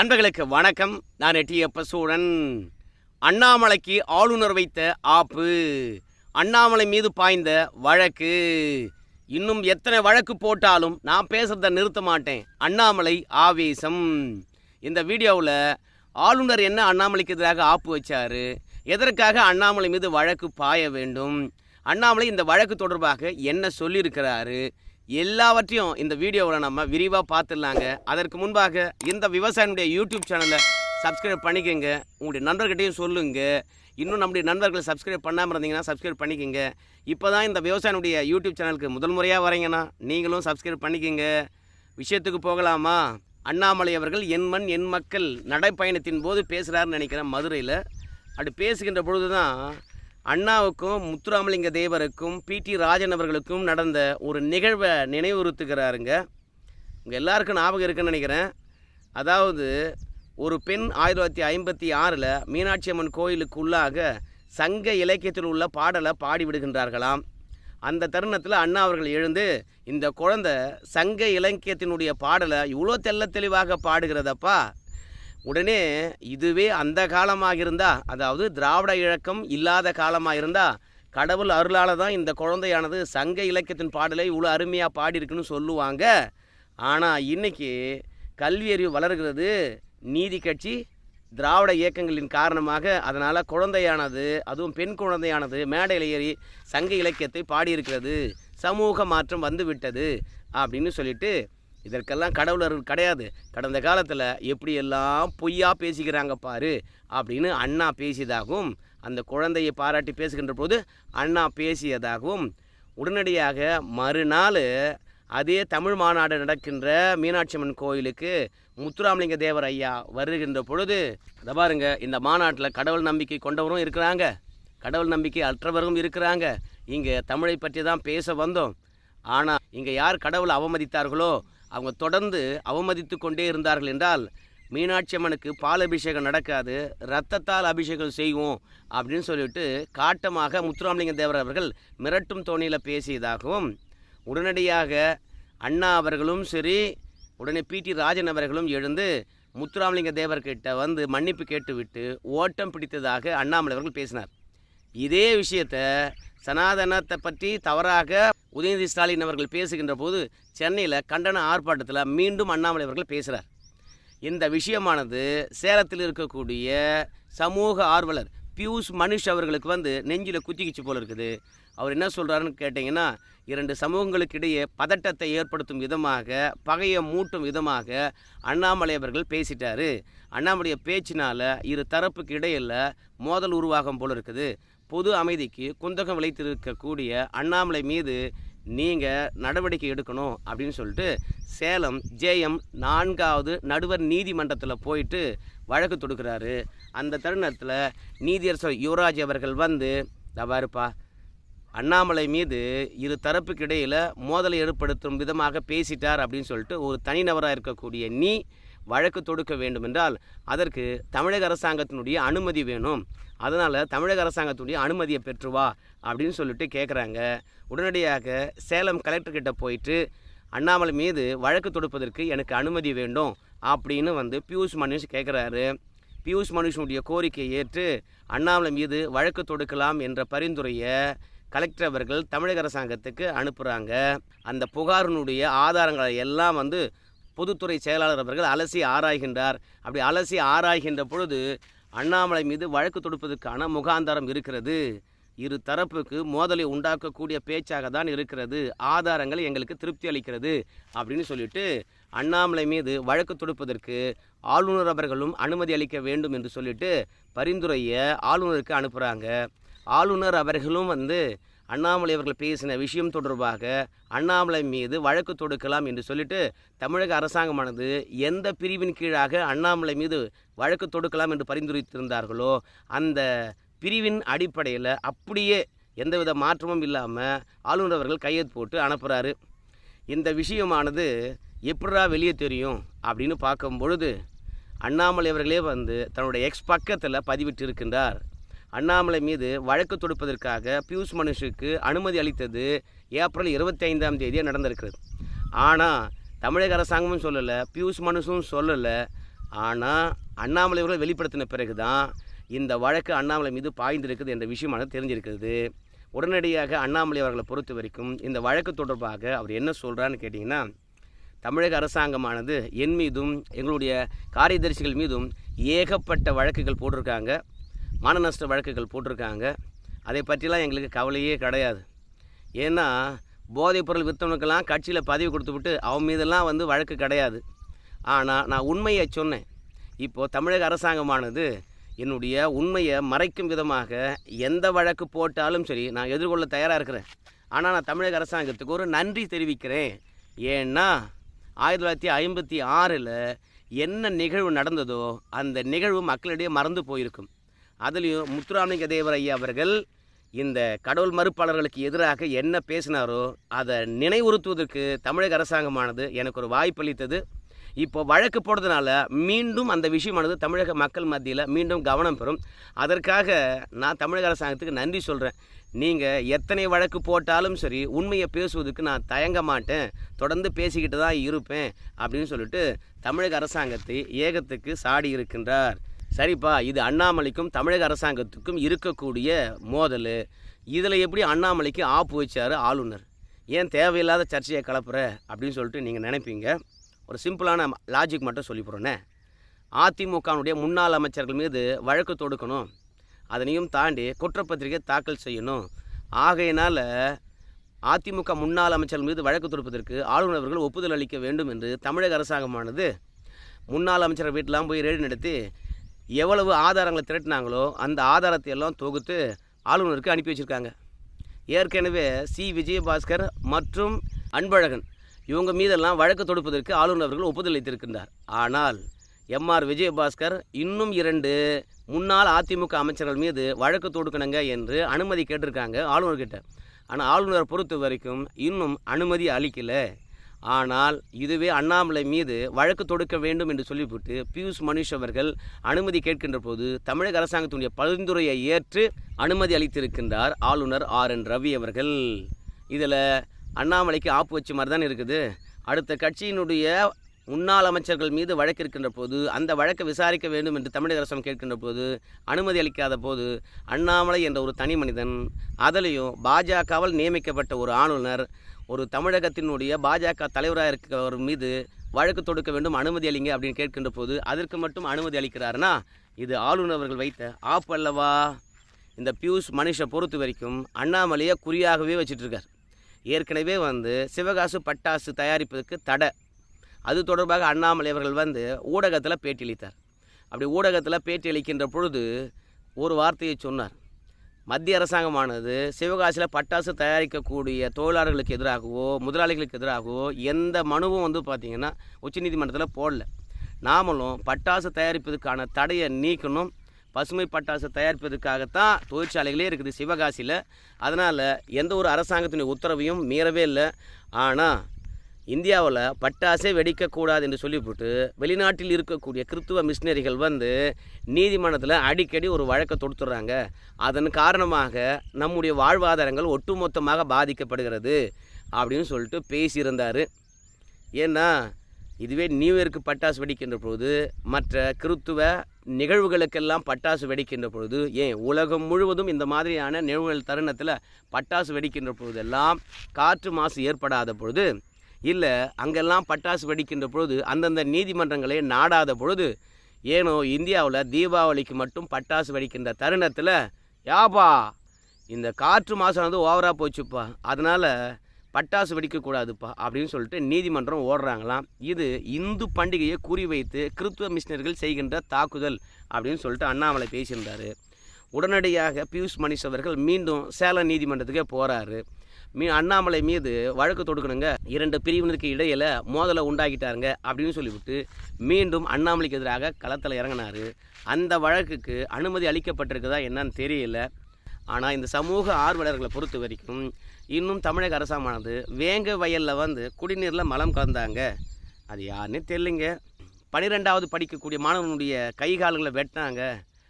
நண்பர்களுக்கு வணக்கம். நான் எட்டியப்ப சூழன் அண்ணாமலைக்கு ஆளுநர் வைத்த ஆப்பு. அண்ணாமலை மீது பாய்ந்த வழக்கு. இன்னும் எத்தனை வழக்கு போட்டாலும் நான் பேசுறத நிறுத்த மாட்டேன். அண்ணாமலை ஆவேசம். இந்த வீடியோவில் ஆளுநர் என்ன அண்ணாமலைக்கு எதிராக ஆப்பு வச்சார்? எதற்காக அண்ணாமலை மீது வழக்கு பாய வேண்டும்? அண்ணாமலை இந்த வழக்கு தொடர்பாக என்ன சொல்லியிருக்கிறாரு? எல்லாவற்றையும் இந்த வீடியோவில் நம்ம விரிவாக பார்த்துடலாங்க. அதற்கு முன்பாக இந்த விவசாயினுடைய யூடியூப் சேனலை சப்ஸ்கிரைப் பண்ணிக்கோங்க. உங்களுடைய நண்பர்கிட்டையும் சொல்லுங்க. இன்னும் நம்முடைய நண்பர்களை சப்ஸ்கிரைப் பண்ணாமல் இருந்தீங்கன்னா சப்ஸ்கிரைப் பண்ணிக்கோங்க. இப்போ தான் இந்த விவசாயினுடைய யூடியூப் சேனலுக்கு முதல் முறையாக வரீங்கன்னா நீங்களும் சப்ஸ்கிரைப் பண்ணிக்கோங்க. விஷயத்துக்கு போகலாமா? அண்ணாமலை அவர்கள் என் மண் என் மக்கள் நடைப்பயணத்தின் போது பேசுகிறாருன்னு நினைக்கிறேன் மதுரையில். அப்படி பேசுகின்ற பொழுது தான் அண்ணாவுக்கும் முத்துராமலிங்க தேவருக்கும் பிடி ராஜன் அவர்களுக்கும் நடந்த ஒரு நிகழ்வை நினைவுறுத்துகிறாருங்க. உங்கள் எல்லாருக்கும் ஞாபகம் இருக்குன்னு நினைக்கிறேன். அதாவது ஒரு பெண் ஆயிரத்தி தொள்ளாயிரத்தி ஐம்பத்தி ஆறில் மீனாட்சி அம்மன் கோயிலுக்குள்ளாக சங்க இலக்கியத்தில் உள்ள பாடலை பாடி விடுகின்றார்களாம். அந்த தருணத்தில் அண்ணா அவர்கள் எழுந்து இந்த குழந்தை சங்க இலக்கியத்தினுடைய பாடலை இவ்வளோ தெள்ள தெளிவாக பாடுகிறதப்பா உடனே இதுவே அந்த காலமாக இருந்தா அதாவது திராவிட இழக்கம் இல்லாத காலமாக இருந்தா கடவுள் அருளால் தான் இந்த குழந்தையானது சங்க இலக்கியத்தின் பாடலை இவ்வளோ அருமையாக பாடியிருக்குன்னு சொல்லுவாங்க. ஆனால் இன்னைக்கு கல்வி அறிவு வளர்கிறது நீதி கட்சி திராவிட இயக்கங்களின் காரணமாக அதனால் குழந்தையானது அதுவும் பெண் குழந்தையானது மேடையில் ஏறி சங்க இலக்கியத்தை பாடியிருக்கிறது. சமூக மாற்றம் வந்துவிட்டது அப்படின்னு சொல்லிட்டு இதற்கெல்லாம் கடவுள் அருள் கிடையாது. கடந்த காலத்தில் எப்படியெல்லாம் பொய்யா பேசிக்கிறாங்க பாரு அப்படின்னு அண்ணா பேசியதாகவும் அந்த குழந்தையை பாராட்டி பேசுகின்ற போது அண்ணா பேசியதாகவும் உடனடியாக மறுநாள் அதே தமிழ் மாநாடு நடக்கின்ற மீனாட்சி அம்மன் கோயிலுக்கு முத்துராமலிங்க தேவர் ஐயா வருகின்ற பொழுது இதை பாருங்க இந்த மாநாட்டில் கடவுள் நம்பிக்கை கொண்டவரும் இருக்கிறாங்க. கடவுள் நம்பிக்கை அற்றவரும் இருக்கிறாங்க. இங்கே தமிழை பற்றி தான் பேச வந்தோம். ஆனால் இங்கே யார் கடவுளை அவமதித்தார்களோ அவங்க தொடர்ந்து அவமதித்து கொண்டே இருந்தார்கள் என்றால் மீனாட்சி அம்மனுக்கு பால் அபிஷேகம் நடக்காது ரத்தத்தால் அபிஷேகம் செய்வோம் அப்படின்னு சொல்லிவிட்டு காட்டமாக முத்துராமலிங்க தேவர் அவர்கள் மிரட்டும் தோணியில் பேசியதாகவும் உடனடியாக அண்ணா அவர்களும் சரி உடனே பிடி ராஜன் அவர்களும் எழுந்து முத்துராமலிங்க தேவர்கிட்ட வந்து மன்னிப்பு கேட்டுவிட்டு ஓட்டம் பிடித்ததாக அண்ணாமலை அவர்கள் பேசினார். இதே விஷயத்தை சனாதனத்தை பற்றி தவறாக உதயநிதி ஸ்டாலின் அவர்கள் பேசுகின்ற போது சென்னையில் கண்டன ஆர்ப்பாட்டத்தில் மீண்டும் அண்ணாமலை அவர்கள் பேசுகிறார் இந்த விஷயமானது சேலத்தில் இருக்கக்கூடிய சமூக ஆர்வலர் பியூஷ் மனுஷ் அவர்களுக்கு வந்து நெஞ்சில் குத்திக்கிச்சு போல இருக்குது. அவர் என்ன சொல்கிறாருன்னு கேட்டிங்கன்னா இரண்டு சமூகங்களுக்கு இடையே பதட்டத்தை ஏற்படுத்தும் விதமாக பகையை மூட்டும் விதமாக அண்ணாமலை அவர்கள் பேசிட்டாரு. அண்ணாமலைய பேச்சினால் இரு தரப்புக்கு இடையில் மோதல் உருவாகும் போல இருக்குது. பொது அமைதிக்கு குந்தகம் விளைத்திருக்கக்கூடிய அண்ணாமலை மீது நீங்கள் நடவடிக்கை எடுக்கணும் அப்படின்னு சொல்லிட்டு சேலம் ஜேஎம் நான்காவது நடுவர் நீதிமன்றத்தில் போயிட்டு வழக்கு தொடுக்கிறாரு. அந்த தருணத்தில் நீதியரசர் யுவராஜ் அவர்கள் வந்து தவாருப்பா அண்ணாமலை மீது இரு தரப்புக்கு இடையில் மோதலை ஏற்படுத்தும் விதமாக பேசிட்டார் அப்படின்னு சொல்லிட்டு ஒரு தனிநபராக இருக்கக்கூடிய நீ வழக்கு தொடுக்க வேண்டும் என்றால் அதற்கு தமிழக அரசாங்கத்தினுடைய அனுமதி வேணும். அதனால் தமிழக அரசாங்கத்துடைய அனுமதியை பெற்று வா அப்படின்னு சொல்லிட்டு கேட்குறாங்க உடனடியாக சேலம் கலெக்டர்கிட்ட போயிட்டு அண்ணாமலை மீது வழக்கு தொடுப்பதற்கு எனக்கு அனுமதி வேண்டும் அப்படின்னு வந்து பியூஷ் மனுஷ் கேட்குறாரு பியூஷ் மனுஷனுடைய கோரிக்கையை ஏற்று அண்ணாமலை மீது வழக்கு தொடுக்கலாம் என்ற பரிந்துரையை கலெக்டர் அவர்கள் தமிழக அரசாங்கத்துக்கு அனுப்புகிறாங்க அந்த புகாரினுடைய ஆதாரங்களை எல்லாம் வந்து பொதுத்துறை செயலாளர் அவர்கள் அலசி ஆராய்கின்றார். அப்படி அலசி ஆராய்கின்ற பொழுது அண்ணாமலை மீது வழக்கு தொடுப்பதற்கான முகாந்தாரம் இருக்கிறது. இரு தரப்புக்கு மோதலை உண்டாக்கக்கூடிய பேச்சாக தான் இருக்கிறது. ஆதாரங்கள் எங்களுக்கு திருப்தி அளிக்கிறது அப்படின்னு சொல்லிட்டு அண்ணாமலை மீது வழக்கு தொடுப்பதற்கு ஆளுநர் அவர்களும் அனுமதி அளிக்க வேண்டும் என்று சொல்லிட்டு பரிந்துரையை ஆளுநருக்கு அனுப்புகிறாங்க ஆளுநர் அவர்களும் வந்து அண்ணாமலை அவர்கள் பேசின விஷயம் தொடர்பாக அண்ணாமலை மீது வழக்கு தொடுக்கலாம் என்று சொல்லிட்டு தமிழக அரசாங்கமானது எந்த பிரிவின் கீழாக அண்ணாமலை மீது வழக்கு தொடுக்கலாம் என்று பரிந்துரைத்திருந்தார்களோ அந்த பிரிவின் அடிப்படையில் அப்படியே எந்தவித மாற்றமும் இல்லாமல் ஆளுநர் அவர்கள் கையெழுத்து போட்டு அனுப்புகிறாரு இந்த விஷயமானது எப்படா வெளியே தெரியும் அப்படின்னு பார்க்கும் பொழுது அண்ணாமலை அவர்களே வந்து தன்னுடைய எக்ஸ் பக்கத்தில் பதிவிட்டு இருக்கின்றார் அண்ணாமலை மீது வழக்கு தொடுப்பதற்காக பியூஷ் மனுஷுக்கு அனுமதி அளித்தது ஏப்ரல் இருபத்தி ஐந்தாம் தேதியே நடந்திருக்கிறது. ஆனால் தமிழக அரசாங்கமும் சொல்லலை பியூஷ் மனுஷும் சொல்லலை. ஆனால் அண்ணாமலை அவர்கள் வெளிப்படுத்தின பிறகு தான் இந்த வழக்கு அண்ணாமலை மீது பாய்ந்திருக்குது என்ற விஷயமானது தெரிஞ்சிருக்கிறது. உடனடியாக அண்ணாமலை அவர்களை பொறுத்த வரைக்கும் இந்த வழக்கு தொடர்பாக அவர் என்ன சொல்கிறான்னு கேட்டிங்கன்னா தமிழக அரசாங்கமானது என் மீதும் எங்களுடைய காரியதரிசிகள் மீதும் ஏகப்பட்ட வழக்குகள் போட்டிருக்காங்க. மான நஷ்ட வழக்குகள் போட்டிருக்காங்க. அதை பற்றிலாம் எங்களுக்கு கவலையே கிடையாது. ஏன்னா போதைப் பொருள் விற்றவனுக்கெல்லாம் கட்சியில் பதவி கொடுத்துவிட்டு அவன் மீதெல்லாம் வந்து வழக்கு கிடையாது. ஆனால் நான் உண்மையை சொன்னேன். இப்போது தமிழக அரசாங்கமானது என்னுடைய உண்மையை மறைக்கும் விதமாக எந்த வழக்கு போட்டாலும் சரி நான் எதிர்கொள்ள தயாராக இருக்கிறேன். ஆனால் நான் தமிழக அரசாங்கத்துக்கு ஒரு நன்றி தெரிவிக்கிறேன். ஏன்னா ஆயிரத்தி தொள்ளாயிரத்தி ஐம்பத்தி ஆறில் என்ன நிகழ்வு நடந்ததோ அந்த நிகழ்வு மக்களிடையே மறந்து போயிருக்கும். அதுலேயும் முத்துராமலிங்க தேவர் ஐயா அவர்கள் இந்த கடவுள் மறுப்பாளர்களுக்கு எதிராக என்ன பேசினாரோ அதை நினைவுறுத்துவதற்கு தமிழக அரசாங்கமானது எனக்கு ஒரு வாய்ப்பளித்தது இப்போ வழக்கு போடுறதுனால மீண்டும் அந்த விஷயமானது தமிழக மக்கள் மத்தியில் மீண்டும் கவனம் பெறும். அதற்காக நான் தமிழக அரசாங்கத்துக்கு நன்றி சொல்கிறேன் நீங்கள் எத்தனை வழக்கு போட்டாலும் சரி உண்மையை பேசுவதற்கு நான் தயங்க மாட்டேன். தொடர்ந்து பேசிக்கிட்டு தான் இருப்பேன் அப்படின்னு சொல்லிட்டு தமிழக அரசாங்கத்தை ஏகத்துக்கு சாடி இருக்கின்றார் சரிப்பா இது அண்ணாமலைக்கும் தமிழக அரசாங்கத்துக்கும் இருக்கக்கூடிய மோதல். இதில் எப்படி அண்ணாமலைக்கு ஆப்பு வச்சார் ஆளுநர்? ஏன் தேவையில்லாத சர்ச்சையை கலப்புற? அப்படின்னு சொல்லிட்டு நீங்கள் நினைப்பீங்க. ஒரு சிம்பிளான லாஜிக் மட்டும் சொல்லி போகிறேன்னே அதிமுகனுடைய முன்னாள் அமைச்சர்கள் மீது வழக்கு தொடுக்கணும். அதனையும் தாண்டி குற்றப்பத்திரிகை தாக்கல் செய்யணும். ஆகையினால் அதிமுக முன்னாள் அமைச்சர்கள் மீது வழக்கு தொடுப்பதற்கு ஆளுநர் அவர்கள் ஒப்புதல் அளிக்க வேண்டும் என்று தமிழக அரசாங்கமானது முன்னாள் அமைச்சர் வீட்டிலாம் போய் ரேடு நடத்தி எவ்வளவு ஆதாரங்களை திரட்டினாங்களோ அந்த ஆதாரத்தை எல்லாம் தொகுத்து ஆளுநருக்கு அனுப்பி வச்சுருக்காங்க. ஏற்கனவே சி. விஜயபாஸ்கர் மற்றும் அன்பழகன் இவங்க மீதெல்லாம் வழக்கு தொடுப்பதற்கு ஆளுநர் அவர்கள் ஒப்புதல் அளித்திருக்கின்றார் ஆனால் எம்ஆர் விஜயபாஸ்கர் இன்னும் இரண்டு முன்னாள் அதிமுக அமைச்சர்கள் மீது வழக்கு தொடுக்கணுங்க என்று அனுமதி கேட்டிருக்காங்க ஆளுநர்கிட்ட. ஆனால் ஆளுநர் பொறுத்த வரைக்கும் இன்னும் அனுமதி அளிக்கலை. ஆனால் இதுவே அண்ணாமலை மீது வழக்கு தொடுக்க வேண்டும் என்று சொல்லிவிட்டு பியூஷ் மனுஷ் அவர்கள் அனுமதி கேட்கின்ற போது தமிழக அரசாங்கத்தினுடைய பரிந்துரையை ஏற்று அனுமதி அளித்திருக்கின்றார் ஆளுநர் ஆர் என் ரவி அவர்கள். இதில் அண்ணாமலைக்கு ஆப்பு வச்ச மாதிரி தான் இருக்குது. அடுத்த கட்சியினுடைய முன்னாள் அமைச்சர்கள் மீது வழக்கு இருக்கின்ற போது அந்த வழக்கை விசாரிக்க வேண்டும் என்று தமிழக அரசாங்கம் கேட்கின்ற போது அனுமதி அளிக்காத போது அண்ணாமலை என்ற ஒரு தனி மனிதன் அதிலையும் பாஜகவால் நியமிக்கப்பட்ட ஒரு ஆளுநர் ஒரு தமிழகத்தினுடைய பாஜக தலைவராக இருக்கிறவர் மீது வழக்கு தொடுக்க வேண்டும் அனுமதி அளிங்க அப்படின்னு கேட்கின்ற போது அதற்கு மட்டும் அனுமதி அளிக்கிறாருன்னா இது ஆளுநர் அவர்கள் வைத்த ஆப் அல்லவா? இந்த பியூஷ் மனுஷை பொறுத்த வரைக்கும் அண்ணாமலையை குறியாகவே வச்சிட்ருக்கார் ஏற்கனவே வந்து சிவகாசு பட்டாசு தயாரிப்பதற்கு தடை. அது தொடர்பாக அண்ணாமலை அவர்கள் வந்து ஊடகத்தில் பேட்டியளித்தார். அப்படி ஊடகத்தில் பேட்டி அளிக்கின்ற பொழுது ஒரு வார்த்தையை சொன்னார். மத்திய அரசாங்கமானது சிவகாசியில் பட்டாசு தயாரிக்கக்கூடிய தொழிலாளர்களுக்கு எதிராகவோ முதலாளிகளுக்கு எதிராகவோ எந்த மனுவும் வந்து பார்த்திங்கன்னா உச்சநீதிமன்றத்தில் போடல. நாமளும் பட்டாசு தயாரிப்பதற்கான தடையை நீக்கணும். பசுமை பட்டாசு தயாரிப்பதற்காகத்தான் தொழிற்சாலைகளே இருக்குது சிவகாசியில். அதனால் எந்த ஒரு அரசாங்கத்தினுடைய உத்தரவையும் மீறவே இல்லை. ஆனால் இந்தியாவில் பட்டாசே வெடிக்கக்கூடாது என்று சொல்லிவிட்டு வெளிநாட்டில் இருக்கக்கூடிய கிறித்துவ மிஷினரிகள் வந்து நீதிமன்றத்தில் அடிக்கடி ஒரு வழக்கை தொடுத்துடுறாங்க அதன் காரணமாக நம்முடைய வாழ்வாதாரங்கள் ஒட்டுமொத்தமாக பாதிக்கப்படுகிறது அப்படின்னு சொல்லிட்டு பேசியிருந்தார். ஏன்னா இதுவே நியூ இயருக்கு பட்டாசு வெடிக்கின்ற பொழுது மற்ற கிறித்துவ நிகழ்வுகளுக்கெல்லாம் பட்டாசு வெடிக்கின்ற பொழுது ஏன் உலகம் முழுவதும் இந்த மாதிரியான நிகழ்வுகள் தருணத்தில் பட்டாசு வெடிக்கின்ற பொழுதெல்லாம் காற்று மாசு ஏற்படாத பொழுது இல்லை அங்கெல்லாம் பட்டாசு வெடிக்கின்ற பொழுது அந்தந்த நீதிமன்றங்களை நாடாத பொழுது ஏனோ இந்தியாவில் தீபாவளிக்கு மட்டும் பட்டாசு வெடிக்கின்ற தருணத்தில் யாப்பா இந்த காற்று மாசானது ஓவராக போச்சுப்பா. அதனால் பட்டாசு வெடிக்கக்கூடாதுப்பா அப்படின்னு சொல்லிட்டு நீதிமன்றம் ஓடுறாங்களாம். இது இந்து பண்டிகையை குறிவைத்து கிறித்துவ மிஷினர்கள் செய்கின்ற தாக்குதல் அப்படின்னு சொல்லிட்டு அண்ணாமலை பேசியிருந்தார். உடனடியாக பியூஷ் மணிஷ் அவர்கள் மீண்டும் சேலம் நீதிமன்றத்துக்கே போகிறாரு மீ அண்ணாமலை மீது வழக்கு தொடுக்கணுங்க. இரண்டு பிரிவினருக்கு இடையில் மோதலை உண்டாக்கிட்டாருங்க அப்படின்னு சொல்லிவிட்டு மீண்டும் அண்ணாமலைக்கு எதிராக களத்தில் இறங்கினார். அந்த வழக்குக்கு அனுமதி அளிக்கப்பட்டிருக்குதா என்னன்னு தெரியல. ஆனால் இந்த சமூக ஆர்வலர்களை பொறுத்த வரைக்கும் இன்னும் தமிழக அரசாங்கமானது வேங்க வயலில் வந்து குடிநீரில் மலம் கலந்தாங்க. அது யாருன்னே தெரியலைங்க. பன்னிரெண்டாவது படிக்கக்கூடிய மாணவனுடைய கை கால்களை வெட்டினாங்க.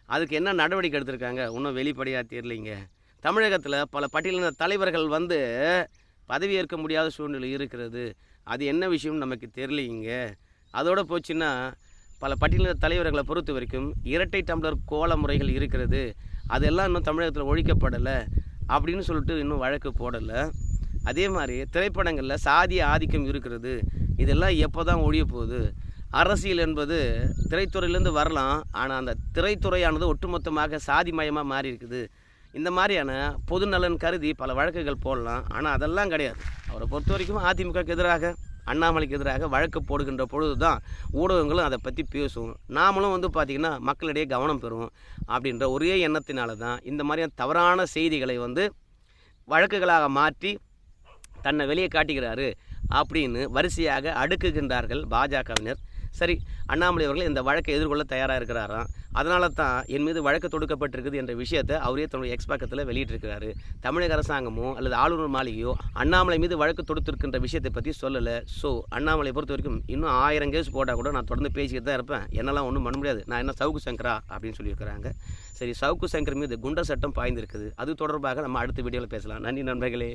அதுக்கு என்ன நடவடிக்கை எடுத்திருக்காங்க? இன்னும் வெளிப்படையாக தெரியலைங்க. தமிழகத்தில் பல பட்டியலின தலைவர்கள் வந்து பதவியேற்க முடியாத சூழ்நிலை இருக்கிறது. அது என்ன விஷயம் நமக்கு தெரியலைங்க. அதோட போச்சுன்னா பல பட்டியல தலைவர்களை பொறுத்த வரைக்கும் இரட்டை டம்ளர் கோல முறைகள் இருக்கிறது. அதெல்லாம் இன்னும் தமிழகத்தில் ஒழிக்கப்படலை அப்படின்னு சொல்லிட்டு இன்னும் வழக்கு போடலை. அதே மாதிரி திரைப்படங்களில் சாதிய ஆதிக்கம் இருக்கிறது. இதெல்லாம் எப்போ தான் ஒழிய போகுது? அரசியல் என்பது திரைத்துறையிலேருந்து வரலாம். ஆனால் அந்த திரைத்துறையானது ஒட்டுமொத்தமாக சாதிமயமாக மாறி இருக்குது இந்த மாதிரியான பொதுநலன் கருதி பல வழக்குகள் போடலாம். ஆனால் அதெல்லாம் கிடையாது. அவரை பொறுத்த வரைக்கும் அதிமுகக்கு எதிராக அண்ணாமலைக்கு எதிராக வழக்கு போடுகின்ற பொழுது தான் ஊடகங்களும் அதை பற்றி பேசும். நாமளும் வந்து பார்த்திங்கன்னா மக்களிடையே கவனம் பெறுவோம் அப்படின்ற ஒரே எண்ணத்தினால தான் இந்த மாதிரியான தவறான செய்திகளை வந்து வழக்குகளாக மாற்றி தன்னை வெளியே காட்டுகிறாரு அப்படின்னு வரிசையாக அடுக்குகின்றார்கள் பாஜகவினர். சரி அண்ணாமலை அவர்கள் இந்த வழக்கை எதிர்கொள்ள தயாராக இருக்கிறாராம் அதனால தான் என் மீது வழக்கு தொடுக்கப்பட்டிருக்குது என்ற விஷயத்தை அவரே தன்னுடைய எக்ஸ் பக்கத்தில் வெளியிட்டிருக்கிறாரு. தமிழக அரசாங்கமோ அல்லது ஆளுநர் மாளிகையோ அண்ணாமலை மீது வழக்கு தொடுத்திருக்கின்ற விஷயத்தை பற்றி சொல்லலை. ஸோ அண்ணாமலை பொறுத்த வரைக்கும் இன்னும் ஆயிரம் கேஸ் போட்டால் கூட நான் தொடர்ந்து பேசிக்கிட்டு தான் இருப்பேன். என்னெல்லாம் ஒன்றும் பண்ண முடியாது. நான் என்ன சவுக்கு சங்கரா அப்படின்னு சொல்லியிருக்கிறாங்க. சரி சவுக்கு சங்கர் மீது குண்டர் சட்டம் பாய்ந்திருக்குது. அது தொடர்பாக நம்ம அடுத்த வீடியோவில் பேசலாம். நன்றி நண்பர்களே.